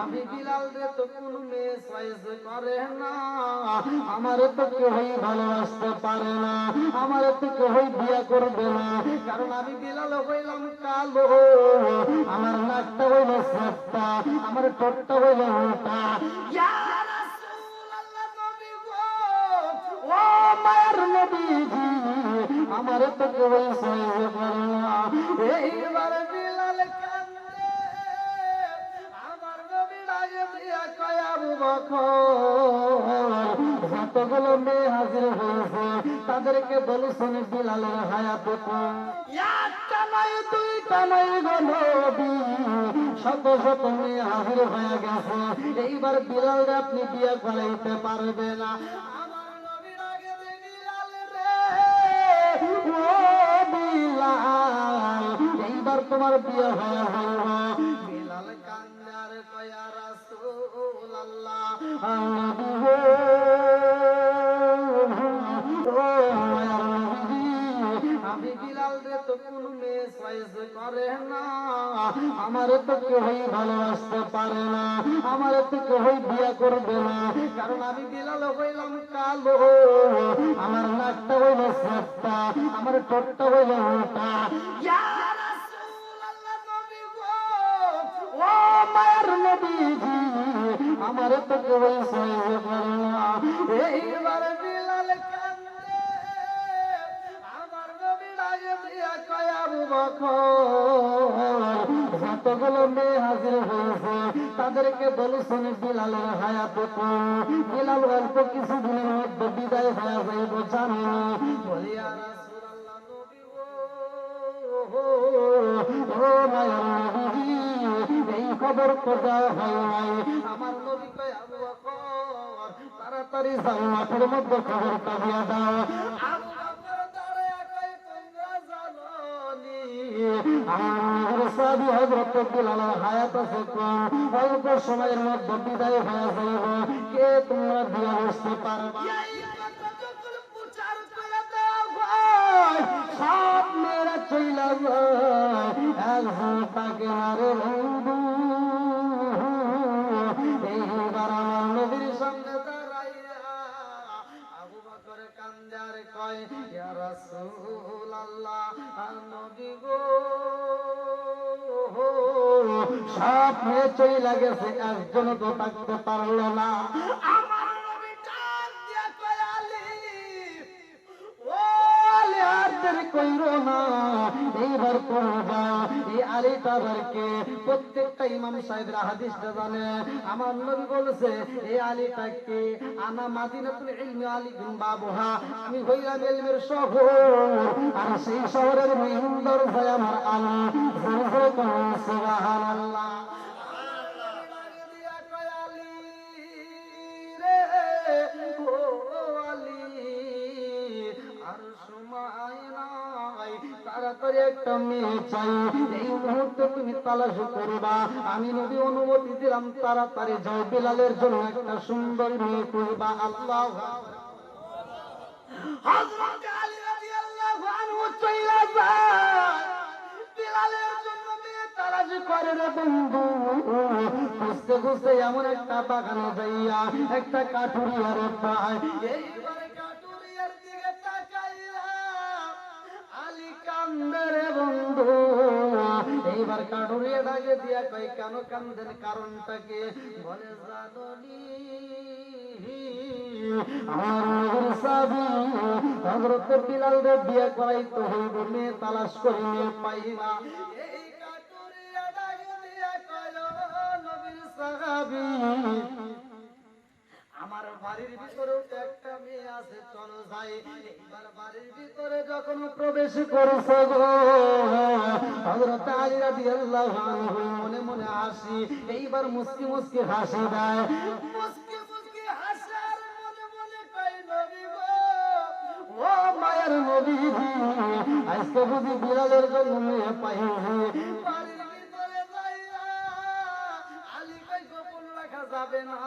আমি বিলাল রে তো কোন মেয়ে চয়েস করে না। আমার তো কেউই ভালোবাসতে পারে না। আমার তো কেউই বিয়া করবে না। কারণ আমি বিলাল হইলাম কালো। আমার নাকটা হইল সাতটা আমার ঠোঁটটা হইল মোটা। আমার তো কেউই সহ্য করে না। এইবার মেয়ে হাজির হয়েছে তাদেরকে বলেছেন বিলালের হায়াতে হয়ে এইবার বিলাল আপনি বিয়ে করাইতে পারবে না। এইবার তোমার বিয়ে হয়ে হইব আমার তো কেউই ভালোবাসতে পারে না। আমার তো কেউই বিয়া করবে না। কারণ আমি বিলাল হইলাম কালো। আমার নাকটা হইল সাতটা আমার ঠোঁটটা হইল মোটা। আমার তো কেউই সহ্য করে না এইবার বিলাল কান্দে, আমার নবীর আগে দিয়া কয়, আবু বকর, যতগুলো মেয়ে হাজির হয়েছে, তাদেরকে বলেছেন বিলালের হায়াতে বিলাল অল্প কিছুদিনের মধ্যে বিদায় হয়ে যাইব, জানি। নবী ও, মায়ের নবী খবর কোথা হয়। নাই আমার নবী কয়, আবু বকর, তাড়াতাড়ি যাও মাঠের মধ্যে খবরটা দিয়া দাও। অল্প সময়ের মধ্যে বিদায় হয়ে যাইব। কে তোমরা দিয়া বসতে পারবা? সব মেয়েরা চইলা যায় একজন তাকে কান্দার কয় গো। সব মেয়ে চইলা গেছে একজন তো থাকতে পারল না। আর কইরো না। এইবার করবা। এই আলী তাদেরকে প্রত্যেকটা ইমাম সাহেবরা হাদিসটা জানে। আমার নবী বলেছে, এই আলীটাকে আনা মাদিনাতুল ইলমি আলী বিন বাবুহা। আমি হইলাম ইলমের শহর। আর সেই শহরের মেহন্দর ভয় আমার আলী সুবহানাল্লাহ। তাড়াতাড়ি একটা মেয়ে চাই। এই মুহূর্তে তুমি তালাশ করবা। আমি নদী অনুমতি দিলাম, তাড়াতাড়ি যাও। বিলালের জন্য একটা সুন্দর মেয়ে করবা আল্লাহ হযরত আলী রাদিয়াল্লাহু আনহু চইলা যায়। বিলালের জন্য মেয়ে তালাশ করে রে বন্ধু। খুঁজতে খুঁজতে এমন একটা বাগানে যাইয়া একটা কাঠুরিয়ার পায়। এইবারে আলী বন্ধু। এইবার কাঠুরিয়া ডাকে দিয়া কই কেন কান্দেন কারণটাকে? বলে জাননি আমার সাবি হযরত বিলাল রে বিয়ে করাইতে তালাশ মেয়ে পাইবা এই দিয়া কইল নবীর বাড়ির ভিতরেও তো একটা মেয়ে আছে, চলো যাই। এইবার বাড়ির ভিতরে যখন প্রবেশ করেছে গো, হযরত আলী রাদিয়াল্লাহু আনহু মনে মনে হাসি, এইবার মুস্কি মুস্কি হাসি দেয়। মুস্কি মুস্কি হাসার মনে মনে কই নবী গো, ও মায়ের নবী, আজকে বুঝি বিলালের জন্য মেয়ে পাইছি যাবে না।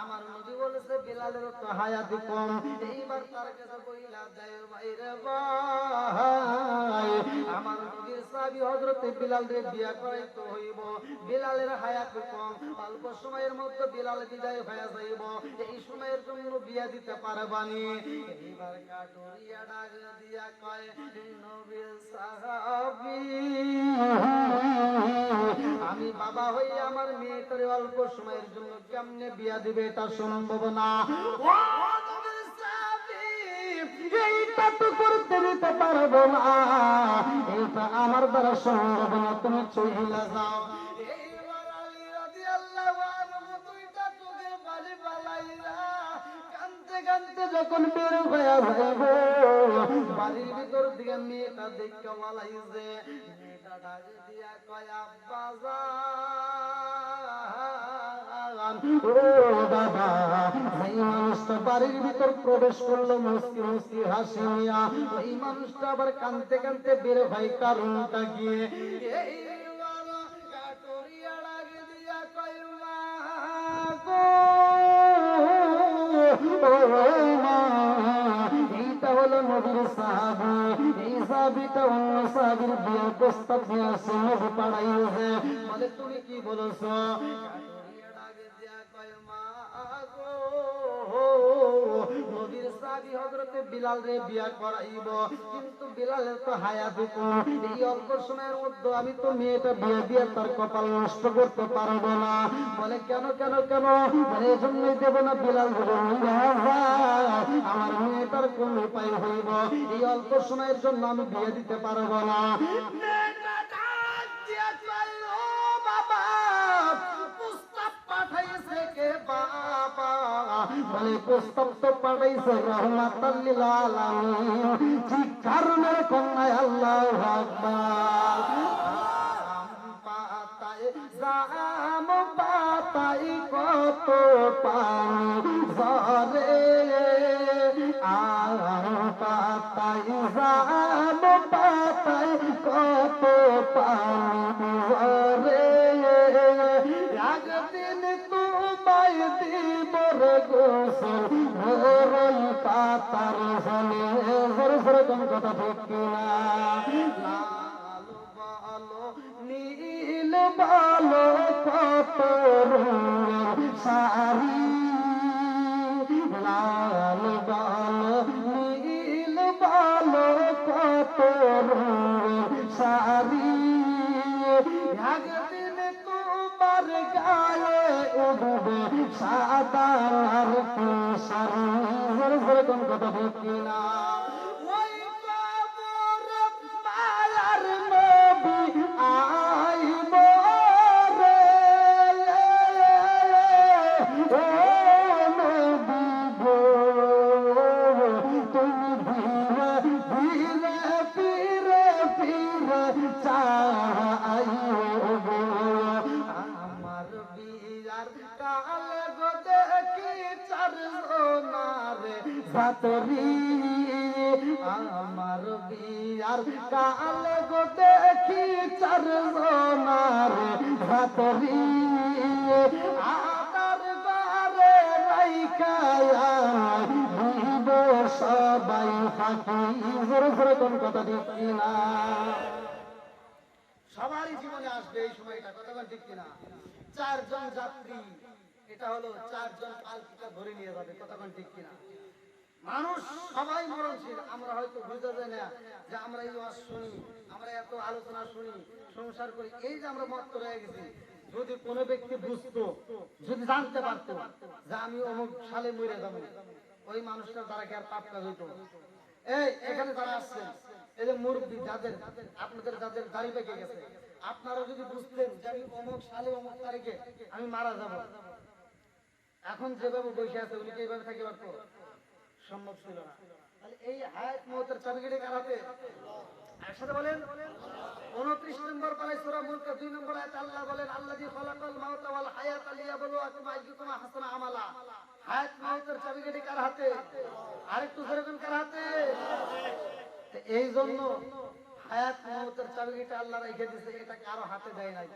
আমার নবী বলেছে, বিলালের তো হায়াতি কম। এইবার তার কাছে বইলা দেয় বাইরে নবীর সাহাবী বিলাল রে বিয়া করাইতে হইব। বিলালের হায়াত কম, অল্প সময়ের মধ্যে বিলাল বিদায় হয়ে যাইব। এই সময়ের জন্য বিয়া দিতে পারবানি। এইবার কাটুরিয়া ডাক দিয়া কয় নবী সাহাবী, আমি বাবা হই, আমার মেয়েটারে অল্প সময়ের জন্য কেমনে বিয়া দিবে এটা সম্ভব না? নবীর এইটা তো করতে দিতে পারব না। আমার দ্বারা সম্ভব না তুমি চহিলা যাও। যখন বের হয়ে যাইব বাড়ির ভিতর দিয়ে মেয়েটা দেখতে বলাইছে। মেয়েটা ডাক দিয়া বাড়ির ভিতর প্রবেশ করল, মুসকি মুসকি হাসি নিয়া। ওই মানুষটা আবার কানতে কানতে বের হয় কারণটা গিয়ে এই এইটা হলো নবীর সাহাবি, এই সাহাবিটা অন্য সাহাবির বিয়ের প্রস্তাব তুমি কি বলেছ? নবীর সাহাবী হযরতে বিলাল রে বিয়া করাইব। কিন্তু বিলালের তো হায়াত কম এই অল্প সময়ের মধ্যে আমি তো মেয়েটা বিয়ে দিয়ে তার কপাল নষ্ট করতে পারব না। বলে, কেন কেন কেন? দেবো না বিলাল আমার মেয়েটার কোন উপায় হইব। এই অল্প সময়ের জন্য আমি বিয়ে দিতে পারব না। বলে প্রস্তাব তো পাঠাইছে রহমাতাল্লিল আলামিন। চিৎকার মেরে কন্যায় আল্লাহ আকবার। আম পাতায়, জাম পাতায় কত পানি বলো রঙের শাড়ি। লাল বলো নীল বলো কত রঙের শাড়ি। কেশারি জোরে জোরে কোন কথা ঠিক কিনা আমার বিয়ার কাল গো দেখি চারজনারে সাতরি আদার বারে রাইকায়া সবাই ফাঁকি। জোরে জোরে কোন কথা দিচ্ছি না। সবারই জীবনে আসবে এই সময়টা বল ঠিক কিনা? চারজন যাত্রী, এটা হলো চারজন পালকিটা ধরে নিয়ে যাবে বল ঠিক কিনা? মানুষ সবাই মরণশীল। আমরা হয়তো বুঝতে পারি না যে আমরা এই ওয়াজ শুনি, আমরা এত আলোচনা শুনি, সংসার করি। এই যে আমরা মত রয়ে গেছি, যদি কোনো ব্যক্তি বুঝতো, যদি জানতে পারতো যে আমি অমুক সালে মরে যাব, ওই মানুষটার দ্বারা কি আর পাপ কাজ হইতো? এই, এখানে যারা আসছেন, এই যে মুরব্বী, যাদের, আপনাদের যাদের দাড়ি পেকে গেছে, আপনারা যদি বুঝতেন যে আমি অমুক সালে অমুক তারিখে আমি মারা যাব। এখন যেভাবে বসে আছে, উনি কি এইভাবে থাকতে পারতো? সম্ভব ছিল না। তাহলে এই হায়াত মহতের চাবিকাঠি কার হাতে? একসাথে বলেন। উনত্রিশ নম্বর সূরা দুই নম্বর আল্লাহ বলেন মাউতা ওয়াল হায়াতা আইয়ুকুম আহসানু আমালা। হায়াত আরেকটু এই জন্য হায়াত মহতের চাবিকাঠি আল্লাহ রেখে দিয়েছে, এটা কারও হাতে দেয় নাই।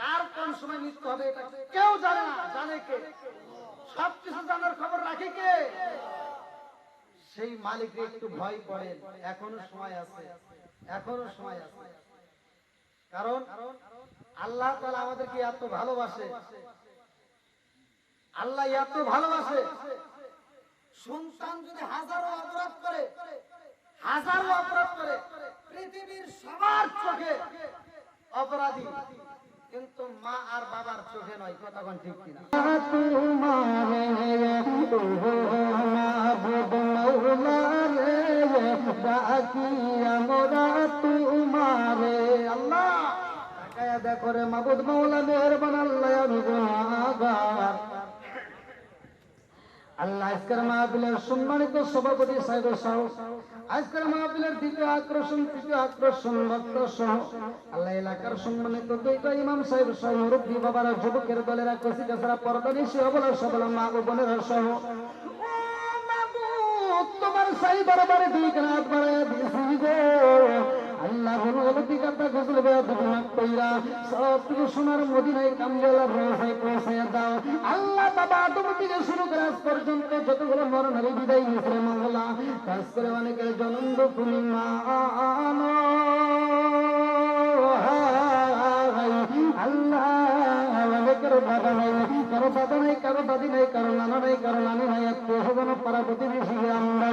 কার কোন সময় মৃত্যু হবে এটা কেউ জানে না। জানে কে? সবকিছু জানার খবর রাখে কে? সেই মালিককে একটু ভয় করেন এখনও সময় আছে এখনও সময় আছে কারণ আল্লাহ তাআলা আমাদেরকে এত ভালোবাসে আল্লাহ এত ভালোবাসে সন্তান যদি হাজারো অপরাধ করে হাজারো অপরাধ করে পৃথিবীর সবার চোখে অপরাধী কিন্তু মা আর বাবার চোখে নয় কথা ঠিক কিনা তাকায়া দেখো রে মাবুদ মাওলা মেহরবান আল্লাহ গুনাহগার আল্লাহ আজকের মাহফিলের সম্মানিত সভাপতি সাহেব সহ, আজকের মাহফিলের দ্বিতীয় আকর্ষণ, তৃতীয় আকর্ষণ ভক্ত সহ, আল্লাহ এলাকার সম্মানিত দুইটা ইমাম সাহেব সহ, মুরব্বী যুবকের দলেরা কাছাড়া পর্দা নিশি অবলা সবলা মা ও সহ। তোমার সাই বরাবরে দুই কানাত বাড়াইয়া দিয়েছি গো। আল্লাহ হলো অলৌকিক কথা গজল বেয়াদবিনাক কইরা সব কিছু সোনার মদিনায় কামবেলা রোহায় পৌঁছাইয়া দাও। আল্লাহ বাবা আদম থেকে শুরু করে আজ পর্যন্ত অনেকের জনন্দ তুমি মা আল্লাহ বাবা নাই, কারও দাদা নাই, কারও দাদি নাই, কারও নানা নাই, কারও নানি নাই, আত্মীয় স্বজন পাড়া প্রতিবেশী আমরা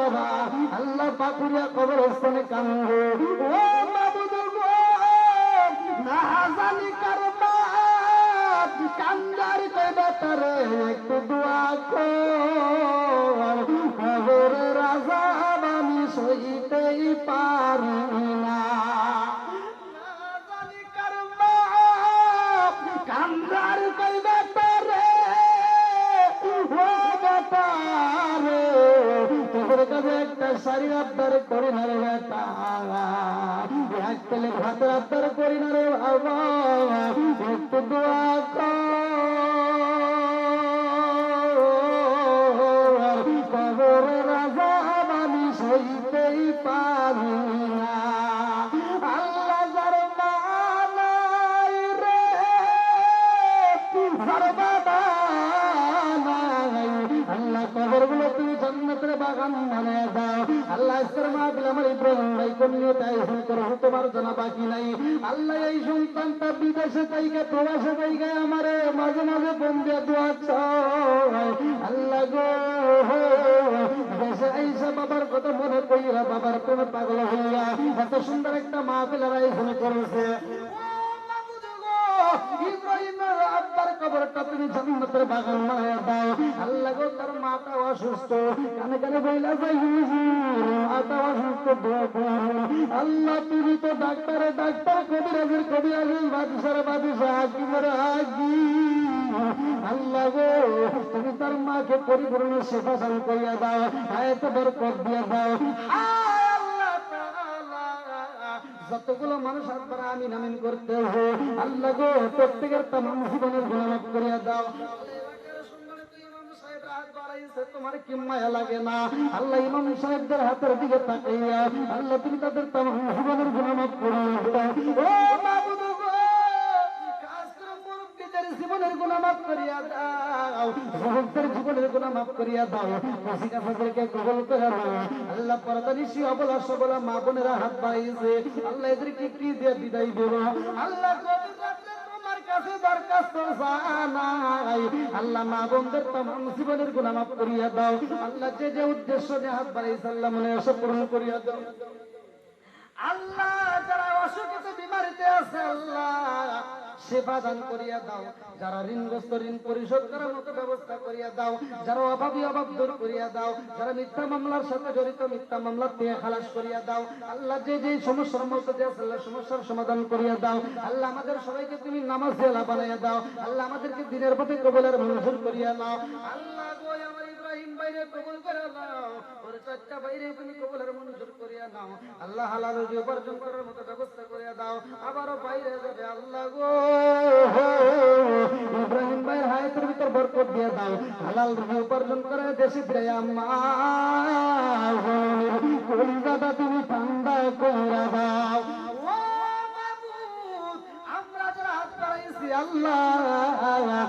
বাবা আল্লাহ পাকুরিয়া কবরস্থানে কান্দে ও মাবুদ না জানি কান্দার একটু বিদেশে জায়গা প্রবাসে জায়গায় আমারে মাঝে মাঝে বন্ধে দুয়াচ্ছ আল্লাহ গো দেশে আইসা বাবার কথা মনে কইরা বাবার কোন পাগল হইয়া এত সুন্দর একটা করেছে। ইব্রাহিমের আব্বার কবরটা তুমি জান্নাতের বাগান বানায়া দাও। আল্লাহ গো, তার মাটা অসুস্থ। কানে কানে বইলা যাই মাটা অসুস্থ আল্লাহ, তুমি তো ডাক্তারে ডাক্তার, কবিরাজের কবিরাজের বাদিসার বাদিসা হাকিমের হাকি আল্লাহ গো, তুমি তার মাকে পরিপূর্ণ সেবা দান করিয়া দাও আয়ত বরকত দিয়া দাও। যতগুলো মানুষ আপনারা আমি নামিন করতে আল্লাহ গো প্রত্যেকের তাম জীবনের গুণালাভ করিয়া দাও। তোমার কি লাগে না? আল্লাহ ইমাম সাহেবদের হাতের দিকে তাকাইয়া, আল্লাহ তুমি তাদের তাম জীবনের গুণালাভ করিয়া দাও। করিয়া দাও। যুবকদের আল্লাহ মা বোনদের তামাম জীবনের গুণা মাফ করিয়া দাও। আল্লাহ যে যে উদ্দেশ্য নিয়ে হাত বাড়িয়েছে আল্লাহ মনে আশা পূরণ করিয়া দাও। আল্লাহ যারা অসুখিত বিমারিতে আছে, আল্লাহ সেবা দান করিয়া দাও, যারা ঋণগ্রস্ত ঋণ পরিশোধ করার মতো ব্যবস্থা করিয়া দাও, যারা অভাবী অভাব দূর করিয়া দাও, যারা মিথ্যা মামলার সাথে জড়িত, মিথ্যা মামলা দিয়ে খালাস করিয়া দাও। আল্লাহ যে যে সমস্যার মধ্যে দিয়ে আল্লাহ সমস্যার সমাধান করিয়া দাও। আল্লাহ আমাদের সবাইকে তুমি নামাজ দেলা বানাইয়া দাও। আল্লাহ আমাদেরকে দিনের পথে কবলের মঞ্জুর করিয়া নাও। আল্লাহ ইব্রাহিম বাইরে কবুল করে নাও। ওর বাইরে তুমি কবলের মঞ্জুর করিয়া নাও। আল্লাহ হালাল রুজি উপার্জন করার মতো ব্যবস্থা করিয়া দাও। আবারও বাইরে যাবে আল্লাহ গো। ইব্রাহিম ভাইয়ের হায়াতের ভিতর বরকত দিয়ে দাও। হালাল রুজি উপার্জন করে দেশে ফিরে তুমি ঠান্ডা কইরা দাও। আমরা যারা আল্লাহ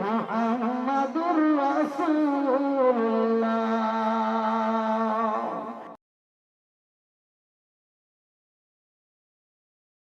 محمد رسول الله